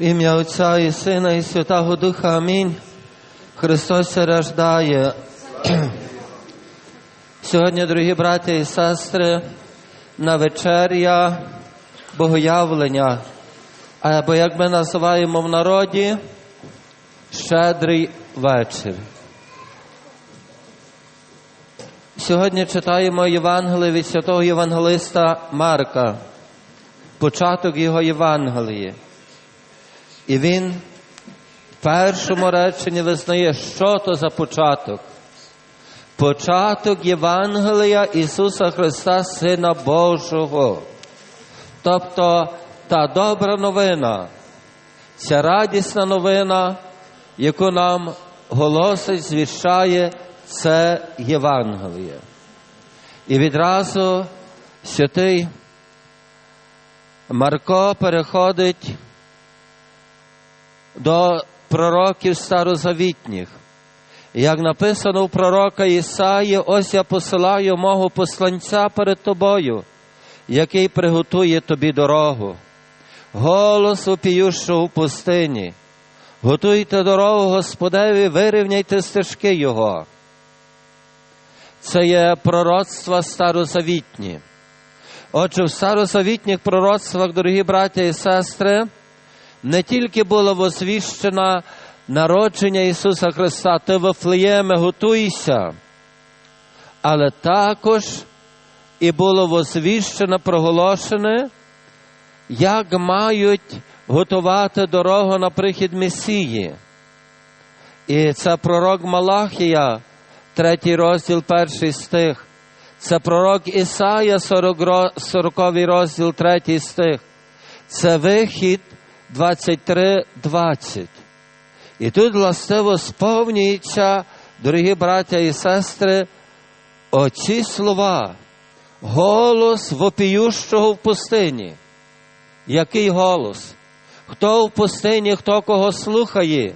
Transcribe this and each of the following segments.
В ім'я Отця і Сина, і Святого Духа. Амінь. Христос рождає. Сьогодні, дорогі браті і сестри, на вечеря Богоявлення, або як ми називаємо в народі, щедрий вечір. Сьогодні читаємо Євангеліє від святого Євангелиста Марка, початок його Євангелії. І він в першому реченні визнає, що то за початок. Початок Євангелія Ісуса Христа, Сина Божого. Тобто та добра новина, ця радісна новина, яку нам голосить, звіщає це Євангеліє. І відразу святий Марко переходить до пророків старозавітніх. Як написано у пророка Ісаї, ось я посилаю мого посланця перед тобою, який приготує тобі дорогу. Голос упіющого в пустині. Готуйте дорогу Господеві, вирівняйте стежки Його. Це є пророцтва старозавітні. Отже, в старозавітніх пророцтвах, дорогі браття і сестри, не тільки було возвіщено народження Ісуса Христа, ти Вифлеєме, готуйся, але також і було возвіщено, проголошене, як мають готувати дорогу на прихід Месії. І це пророк Малахія, третій розділ, перший стих. Це пророк Ісая, 40 розділ, третій стих. Це вихід 23.20. І тут властиво сповнюється, дорогі браття і сестри, оці слова, голос вопіющого в пустині. Який голос? Хто в пустині, хто кого слухає?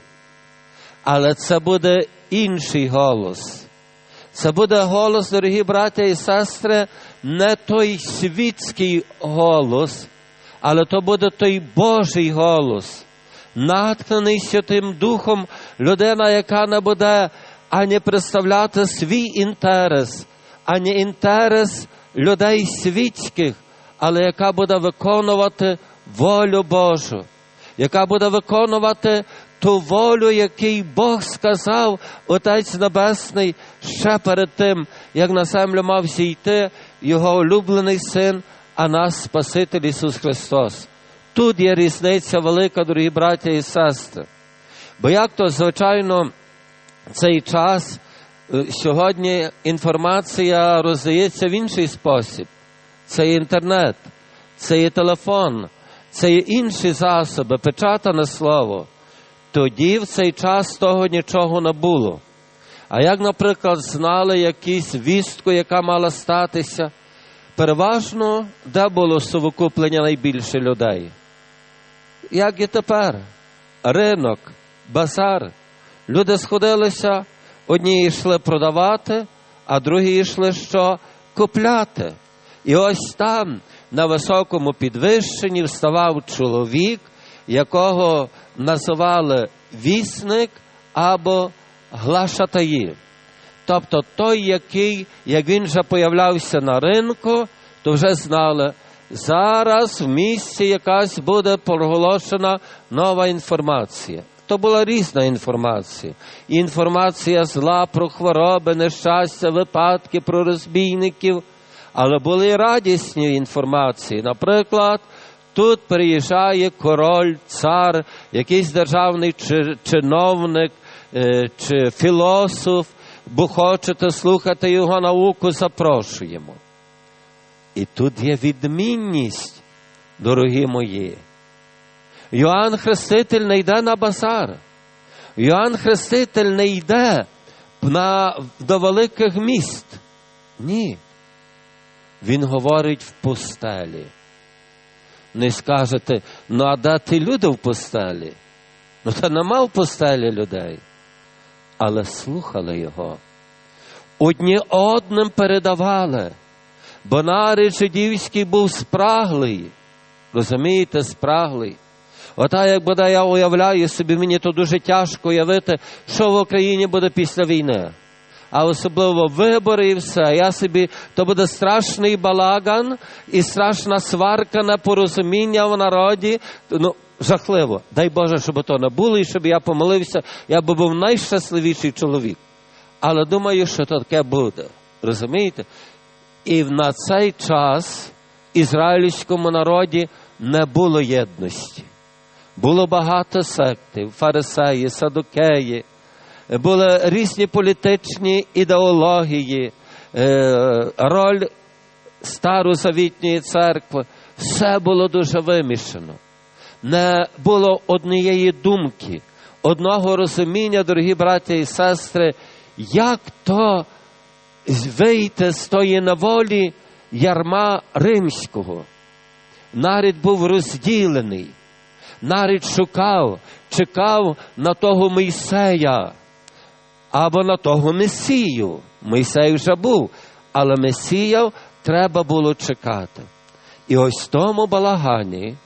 Але це буде інший голос. Це буде голос, дорогі браття і сестри, не той світський голос, але то буде той Божий голос, наткнений Святим Духом, людина, яка не буде ані представляти свій інтерес, ані інтерес людей світських, але яка буде виконувати волю Божу, яка буде виконувати ту волю, який Бог сказав, Отець Небесний, ще перед тим, як на землю мав зійти його улюблений син, а нас Спаситель Ісус Христос. Тут є різниця велика, дорогі браття і сестри. Бо як то, звичайно, цей час сьогодні інформація роздається в інший спосіб. Це є інтернет, це є телефон, це є інші засоби, печатане слово. Тоді в цей час того нічого не було. А як, наприклад, знали якусь вістку, яка мала статися, переважно де було совокуплення найбільше людей? Як і тепер? Ринок, базар. Люди сходилися, одні йшли продавати, а другі йшли що купляти. І ось там, на високому підвищенні, вставав чоловік, якого називали вісник або глашатаї. Тобто той, який, як він вже появлявся на ринку, то вже знали, зараз в місті якась буде проголошена нова інформація. То була різна інформація. Інформація зла про хвороби, нещастя, випадки, про розбійників, але були радісні інформації. Наприклад, Тут приїжджає король, цар, якийсь державний чи, чиновник е, чи філософ, бо хочете слухати його науку, запрошуємо. І тут є відмінність, дорогі мої. Йоанн Хреститель не йде на базар. Йоанн Хреститель не йде на, до великих міст. Ні. Він говорить в пустелі не скажете, ну а де ті люди в постелі? Ну та нема в постелі людей. Але слухали його. Одні одним передавали, бо нарід жидівський був спраглий. Розумієте, спраглий. Ота, як буде я уявляю собі, мені то дуже тяжко уявити, що в Україні буде після війни. А особливо вибори і все. Я собі то буде страшний балаган і страшна сварка непорозуміння в народі. Ну, жахливо. Дай Боже, щоб то не було, і щоб я помолився, я би був найщасливіший чоловік. Але думаю, що таке буде. Розумієте? І на цей час ізраїльському народі не було єдності. Було багато сектів, фарисеї, садокеї, були різні політичні ідеології, е, роль старозавітньої церкви. Все було дуже вимішано. Не було однієї думки, одного розуміння, дорогі браття і сестри, як то вийти з тої неволі ярма римського. Нарід був розділений, нарід шукав, чекав на того Мойсея або на того Месію. Мойсей вже був, але Месія треба було чекати. І ось в тому балагані,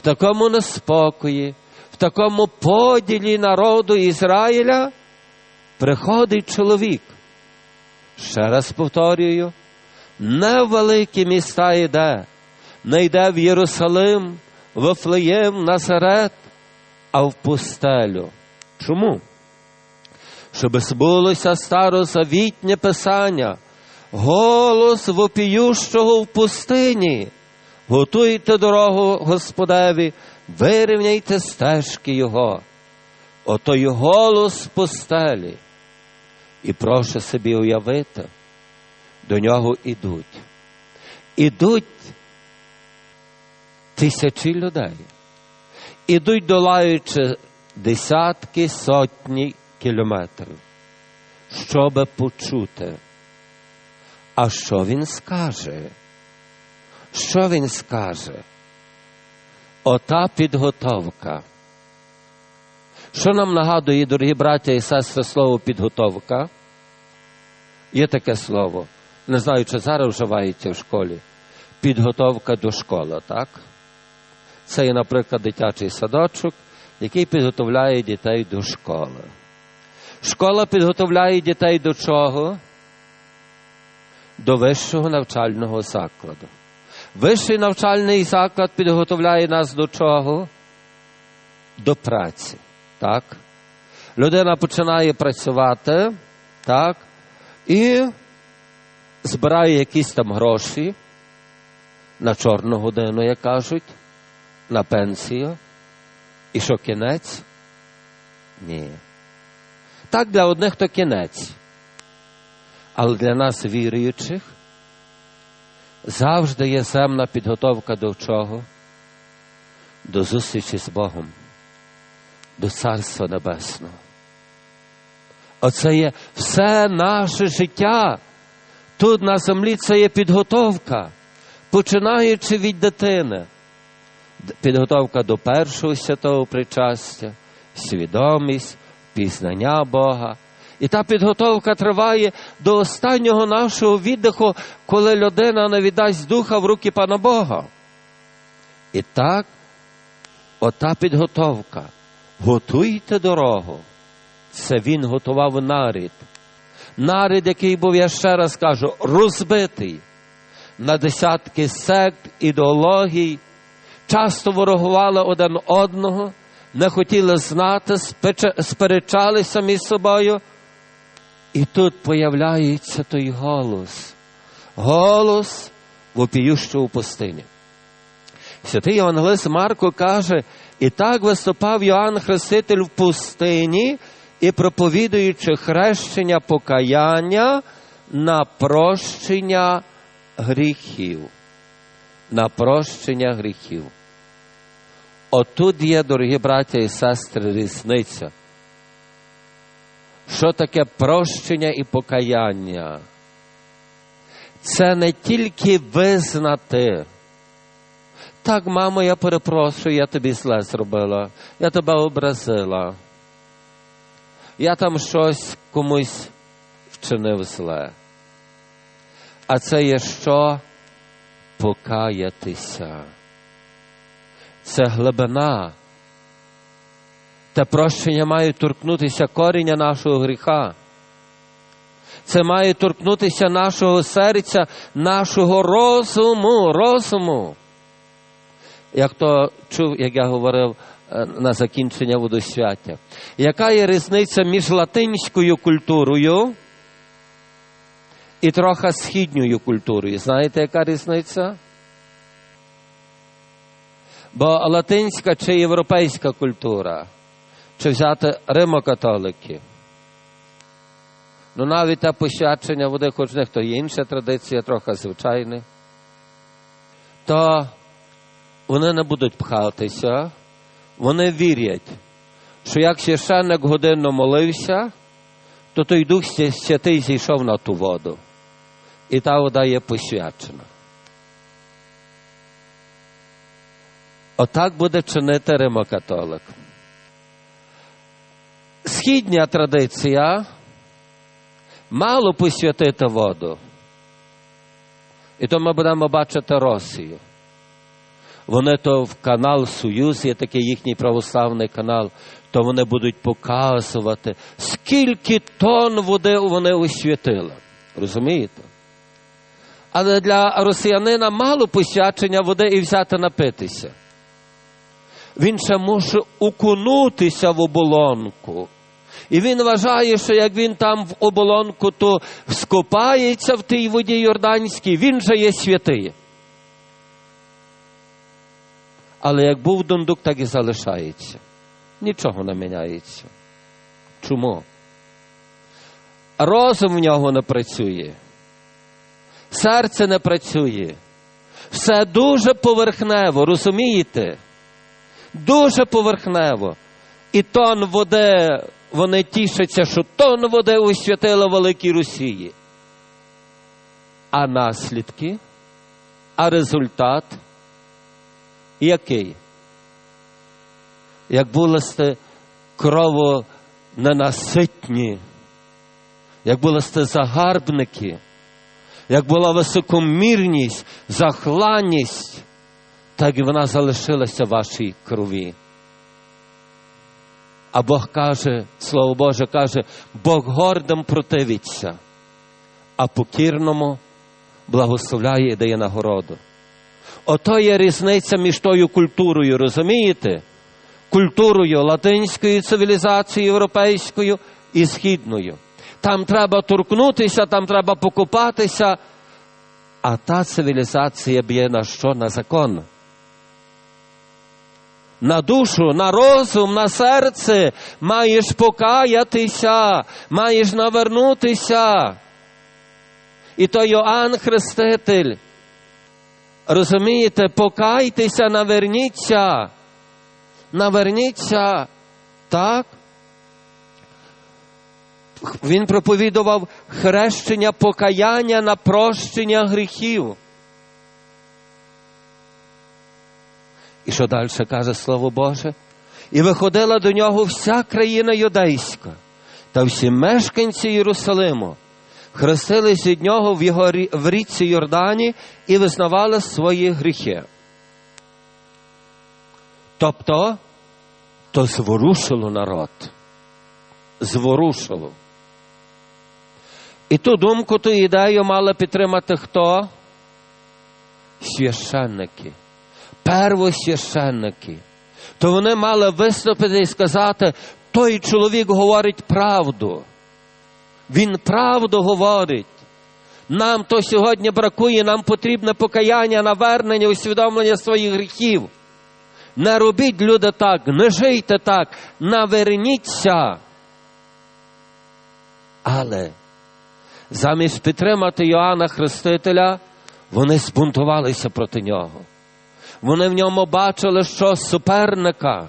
в такому неспокої, в такому поділі народу Ізраїля приходить чоловік. Ще раз повторюю, не в великі міста йде, не йде в Єрусалим, Вифлеєм, Назарет, а в пустелю. Чому? Щоб збулося старозавітнє писання, голос вопіющого в пустині. Готуйте дорогу Господеві, вирівняйте стежки Його. Ото й голос в пустелі. І прошу собі уявити, до нього ідуть. Ідуть тисячі людей. Ідуть, долаючи десятки, сотні кілометрів, щоб почути. А що він скаже? Що він скаже? Ота підготовка. Що нам нагадує, дорогі браття і сестри, слово підготовка? Є таке слово. Не знаю, чи зараз вживається в школі. Підготовка до школи, так? Це є, наприклад, дитячий садочок, який підготовляє дітей до школи. Школа підготовляє дітей до чого? До вищого навчального закладу. Вищий навчальний заклад підготовляє нас до чого? До праці. Так? Людина починає працювати, так? І збирає якісь там гроші на чорну годину, як кажуть, на пенсію. І що кінець? Ні. Так для одних то кінець. Але для нас, віруючих, завжди є земна підготовка до чого? До зустрічі з Богом, до Царства Небесного. Оце є все наше життя. Тут на землі це є підготовка, починаючи від дитини. Підготовка до першого святого причастя, свідомість, пізнання Бога. І та підготовка триває до останнього нашого віддиху, коли людина не віддасть духа в руки Пана Бога. І так, ота підготовка. Готуйте дорогу. Це він готував нарід. Нарід, який був, я ще раз кажу, розбитий на десятки сект, ідеологій, часто ворогували один одного, не хотіли знати, сперечалися між собою. І тут появляється той голос, голос вопіющого в пустині. Святий Євангелист Марко каже, і так виступав Йоанн Хреститель в пустині і проповідуючи хрещення покаяння на прощення гріхів. На прощення гріхів. Отут є, дорогі браття і сестри, різниця. Що таке прощення і покаяння? Це не тільки визнати. Так, мамо, я перепрошую, я тобі зле зробила, я тебе образила. Я там щось комусь вчинив зле. А це є що? Покаятися. Це глибина Те прощення має торкнутися коріння нашого гріха. Це має торкнутися нашого серця, нашого розуму, розуму. Як то чув, як я говорив е, на закінчення водосвяття. Яка є різниця між латинською культурою і трохи східньою культурою? Знаєте, яка різниця? Бо латинська чи європейська культура, чи взяти римокатолики. Ну навіть те посвячення води, хоч в них є інша традиція, трохи звичайна, то вони не будуть пхатися, вони вірять, що як священник годинно молився, то той Дух Святий зійшов на ту воду. І та вода є посвячена. Отак буде чинити римокатолик. Східня традиція мало посвятити воду. І то ми будемо бачити Росію. Вони то в канал Союз, є такий їхній православний канал, то вони будуть показувати, скільки тонн води вони освятили. Розумієте? Але для росіянина мало посвячення води і взяти напитися. Він ще може окунутися в оболонку. І він вважає, що як він там в оболонку, то скопається в тій воді Йорданській, він же є святий. Але як був дундук, так і залишається. Нічого не міняється. Чому? Розум в нього не працює, серце не працює. Все дуже поверхнево, розумієте? Дуже поверхнево. І тон води, вони тішаться, що тон води освятила Великій Росії. А наслідки, а результат який? Як були сте кровоненаситні, як були сте загарбники, як була високомірність, захланність, так і вона залишилася в вашій крові. А Бог каже, Слово Боже каже, Бог гордим противиться, а покірному благословляє і дає нагороду. Ото є різниця між тою культурою, розумієте? Культурою латинською цивілізацією європейською і східною. Там треба торкнутися, там треба покупатися, а та цивілізація б'є на що? На закон. На душу, на розум, на серце маєш покаятися, маєш навернутися. І то Йоанн Хреститель. Розумієте, покайтеся, наверніться. Наверніться. Так? Він проповідував хрещення покаяння на прощення гріхів. І що далі каже Слово Боже? І виходила до нього вся країна юдейська та всі мешканці Єрусалиму хрестились від нього в його в річці Йордані і визнавали свої гріхи. Тобто, то зворушило народ. Зворушило. І ту думку, ту ідею мали підтримати хто? Священники, первосвященники. То вони мали виступити і сказати, той чоловік говорить правду. Він правду говорить. Нам то сьогодні бракує, нам потрібне покаяння, навернення, усвідомлення своїх гріхів. Не робіть люди так, не жийте так, наверніться. Але замість підтримати Йоанна Хрестителя, вони збунтувалися проти нього. Вони в ньому бачили, що суперника.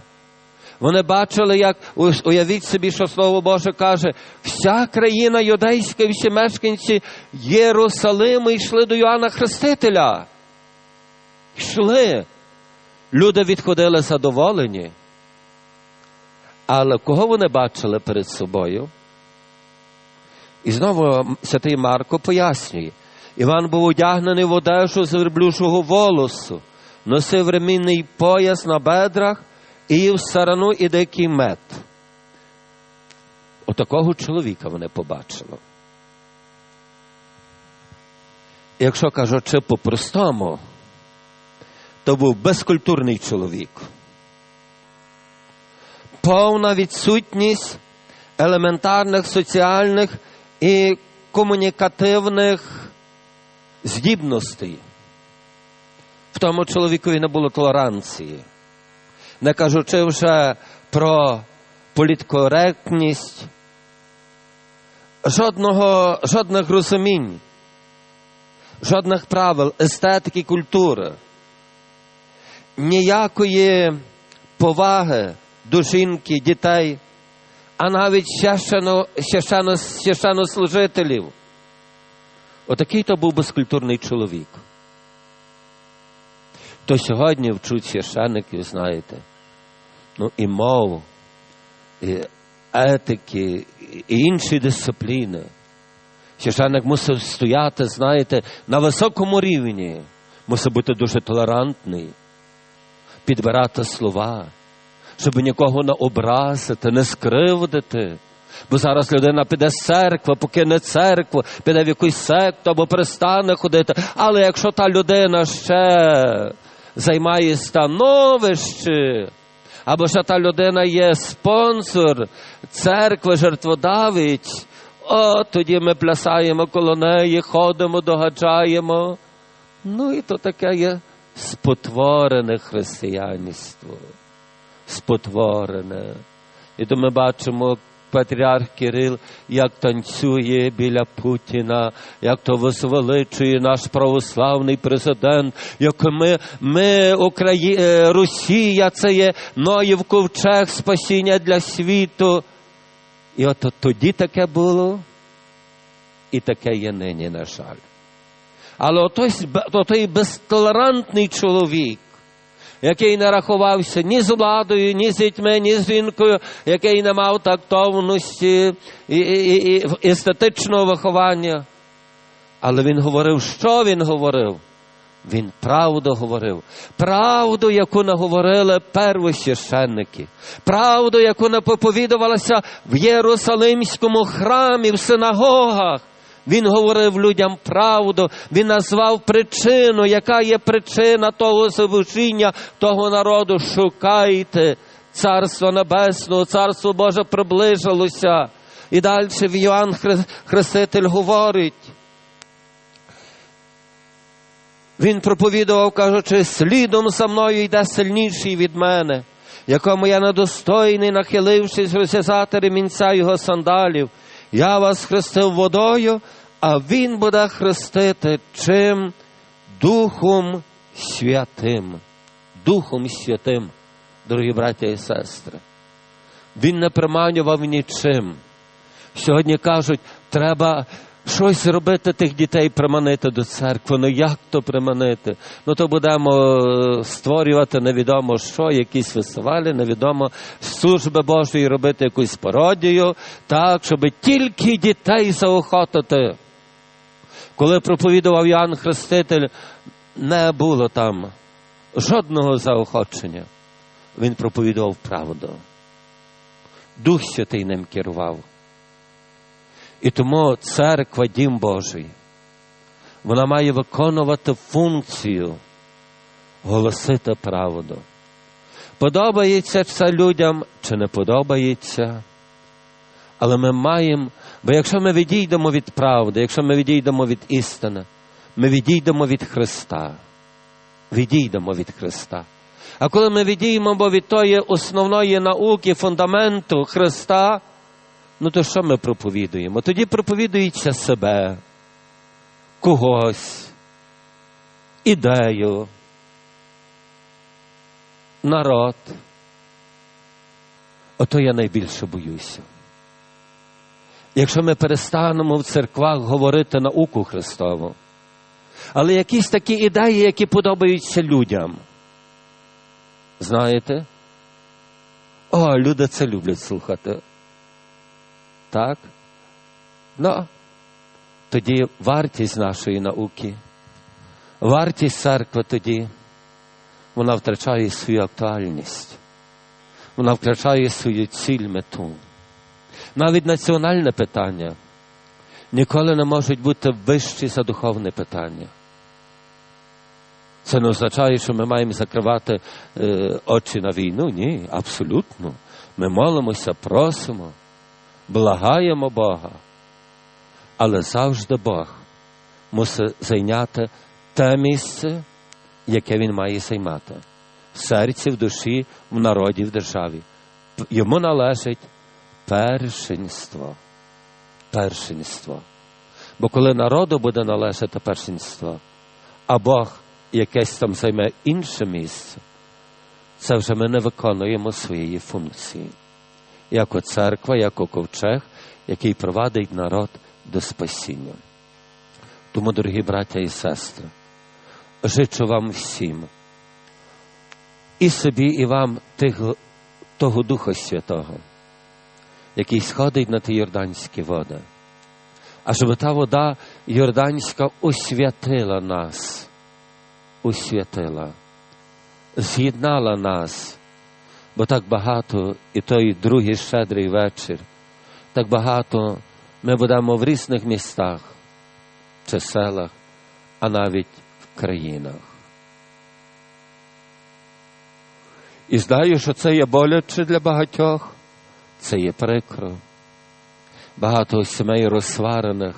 Вони бачили, як уявіть собі, що Слово Боже каже, вся країна юдейська, всі мешканці Єрусалиму йшли до Йоанна Хрестителя. Йшли. Люди відходили задоволені. Але кого вони бачили перед собою? І знову святий Марко пояснює. Іван був одягнений в одежу з верблюжого волосу, носив ремінний пояс на бедрах і їв сарану і дикий мед. Отакого чоловіка вони побачили. Якщо кажучи по-простому, то був безкультурний чоловік. Повна відсутність елементарних соціальних і комунікативних здібностей. В тому чоловікові не було толеранції, не кажучи вже про політкоректність, жодного, жодних розумінь, жодних правил, естетики, культури, ніякої поваги до жінки, дітей, а навіть священо, священнослужителів. Отакий то був безкультурний чоловік. То сьогодні вчуть священників, знаєте, ну і мову, і етики, і інші дисципліни. Священник мусив стояти, знаєте, на високому рівні, мусив бути дуже толерантний, підбирати слова, щоб нікого не образити, не скривдити. Бо зараз людина піде з церкви, покине церкву, піде в якусь секту або перестане ходити. Але якщо та людина ще займає становище, або ще та людина є спонсор церкви, жертводавець, о, тоді ми плясаємо коло неї, ходимо, догаджаємо. Ну і то таке є спотворене християнство. Спотворене. І то ми бачимо патріарх Кирил, як танцює біля Путіна, як то возвеличує наш православний президент, як ми, ми Украї... Росія, це є Ноїв ковчег спасіння для світу. І от тоді таке було, і таке є нині, на жаль. Але отой, отой безтолерантний чоловік, який не рахувався ні з владою, ні з дітьми, ні з жінкою, який не мав тактовності і, і, і, і естетичного виховання. Але він говорив, що він говорив? Він правду говорив, правду, яку наговорили первосвященники, правду, яку наповідувалася в Єрусалимському храмі, в синагогах. Він говорив людям правду, він назвав причину, яка є причина того служіння, того народу. Шукайте Царство Небесного, Царство Боже приближилося. І далі Йоанн Хреститель говорить. Він проповідував, кажучи, слідом за мною йде сильніший від мене, якому я недостойний, нахилившись, розв'язати ремінця його сандалів. Я вас хрестив водою, а Він буде хрестити чим? Духом Святим. Духом Святим, дорогі браття і сестри. Він не приманював нічим. Сьогодні кажуть, треба щось робити тих дітей, приманити до церкви. Ну як то приманити? Ну то будемо створювати невідомо що, якісь фестивалі, невідомо служби Божої робити якусь пародію, так, щоб тільки дітей заохотити. Коли проповідував Ян Хреститель, не було там жодного заохочення. Він проповідував правду. Дух Святий ним керував. І тому церква, Дім Божий, вона має виконувати функцію голосити правду. Подобається це людям чи не подобається, але ми маємо, бо якщо ми відійдемо від правди, якщо ми відійдемо від істини, ми відійдемо від Христа. Відійдемо від Христа. А коли ми відійдемо від тої основної науки, фундаменту Христа, ну то що ми проповідуємо? Тоді проповідується себе, когось, ідею, народ. Ото я найбільше боюся. Якщо ми перестанемо в церквах говорити науку Христову, але якісь такі ідеї, які подобаються людям. Знаєте? О, люди це люблять слухати. Так? Ну, тоді вартість нашої науки, вартість церкви тоді, вона втрачає свою актуальність, вона втрачає свою ціль мету. навіть національне питання ніколи не можуть бути вищі за духовне питання. Це не означає, що ми маємо закривати е, очі на війну. Ні, абсолютно. Ми молимося, просимо, благаємо Бога. Але завжди Бог мусить зайняти те місце, яке він має займати в серці, в душі, в народі, в державі. Йому належить першинство. Першинство. Бо коли народу буде належати першинство, а Бог якесь там займе інше місце, це вже ми не виконуємо своєї функції. Як церква, як ковчег, який провадить народ до спасіння. Тому, дорогі браття і сестри, жичу вам всім, і собі, і вам тих, того Духа Святого, який сходить на ті Йорданські води, а щоб та вода Йорданська освятила нас, освятила, з'єднала нас, бо так багато, і той другий щедрий вечір, так багато ми будемо в різних містах чи селах, а навіть в країнах. І знаю, що це є боляче для багатьох, це є прикро. Багато сімей розсварених,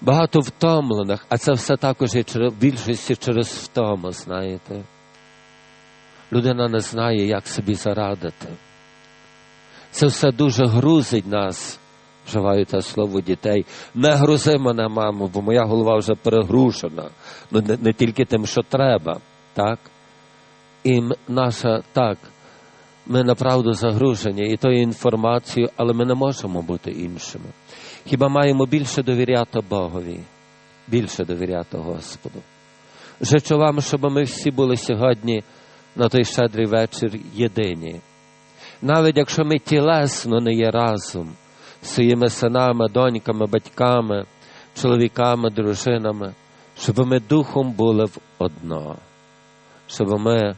багато втомлених, а це все також є в більшості через втому, знаєте. Людина не знає, як собі зарадити. Це все дуже грузить нас, вживаю те слово дітей. Не грузи мене, мамо, бо моя голова вже перегрушена. Ну, не, не тільки тим, що треба, так? І наша так, ми направду загружені і тою інформацією, але ми не можемо бути іншими. Хіба маємо більше довіряти Богові, більше довіряти Господу. Жичу вам, щоб ми всі були сьогодні на той щедрий вечір єдині. Навіть якщо ми тілесно не є разом з своїми синами, доньками, батьками, чоловіками, дружинами, щоб ми духом були в одно, щоб ми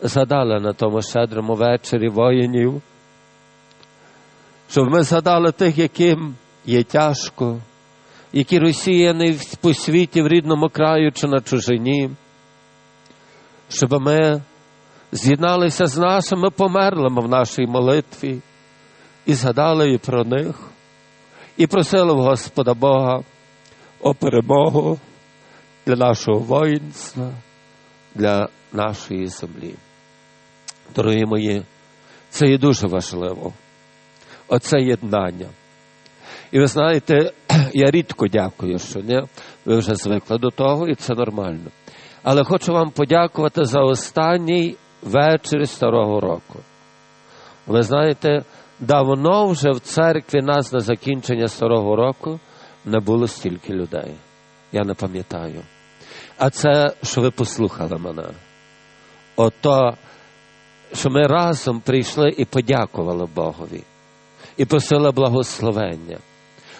згадали на тому щедрому вечорі воїнів, щоб ми згадали тих, яким є тяжко, які росіяни по світі в рідному краю чи на чужині, щоб ми з'єдналися з нашими померлими в нашій молитві і згадали і про них, і просили в Господа Бога о перемогу для нашого воїнства, для нашої землі. Дорогі мої, це є дуже важливо. Оце єднання. І ви знаєте, я рідко дякую, що не, ви вже звикли до того, і це нормально. Але хочу вам подякувати за останній вечір Старого року. Ви знаєте, давно вже в церкві нас на закінчення Старого року не було стільки людей. Я не пам'ятаю. А це, що ви послухали мене. Ото, що ми разом прийшли і подякували Богові, і просили благословення.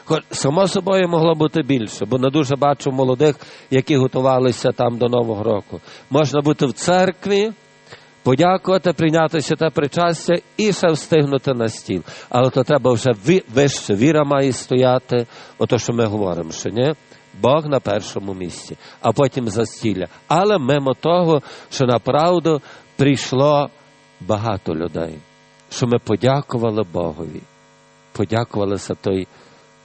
Хоч само собою могло бути більше, бо не дуже бачу молодих, які готувалися там до Нового року. Можна бути в церкві, подякувати, прийняти святе причастя і ще встигнути на стіл. Але то треба вже вище, віра має стояти, ото що ми говоримо, що ні? Бог на першому місці, а потім застілля. Але мимо того, що направду прийшло багато людей, що ми подякували Богові, подякували за той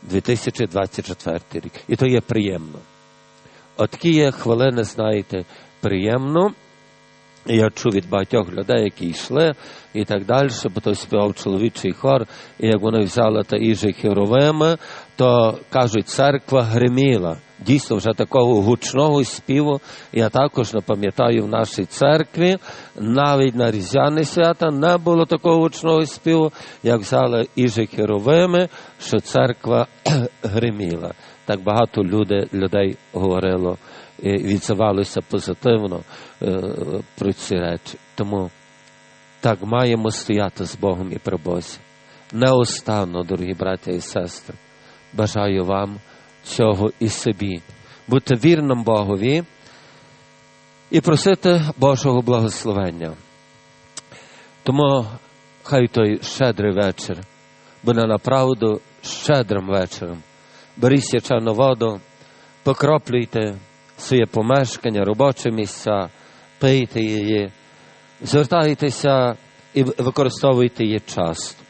2024 рік. І то є приємно. От такі є хвилини, знаєте, приємно. Я чув від багатьох людей, які йшли і так далі, бо той співав чоловічий хор, і як вони взяли та іжі херовими, то кажуть, церква гриміла. Дійсно, вже такого гучного співу я також не пам'ятаю в нашій церкві, навіть на різдвяне свята не було такого гучного співу, як взяли іжі херовими, що церква гриміла. Так багато люди, людей говорило і відзивалося позитивно е, про ці речі. Тому так маємо стояти з Богом і при Бозі. Неостанно, дорогі браття і сестри, бажаю вам цього і собі, бути вірним Богові і просити Божого благословення. Тому хай той щедрий вечір буде направду щедрим вечором. Беріть свячену воду, покроплюйте своє помешкання, робочі місця, пийте її, звертайтеся і використовуйте її часто.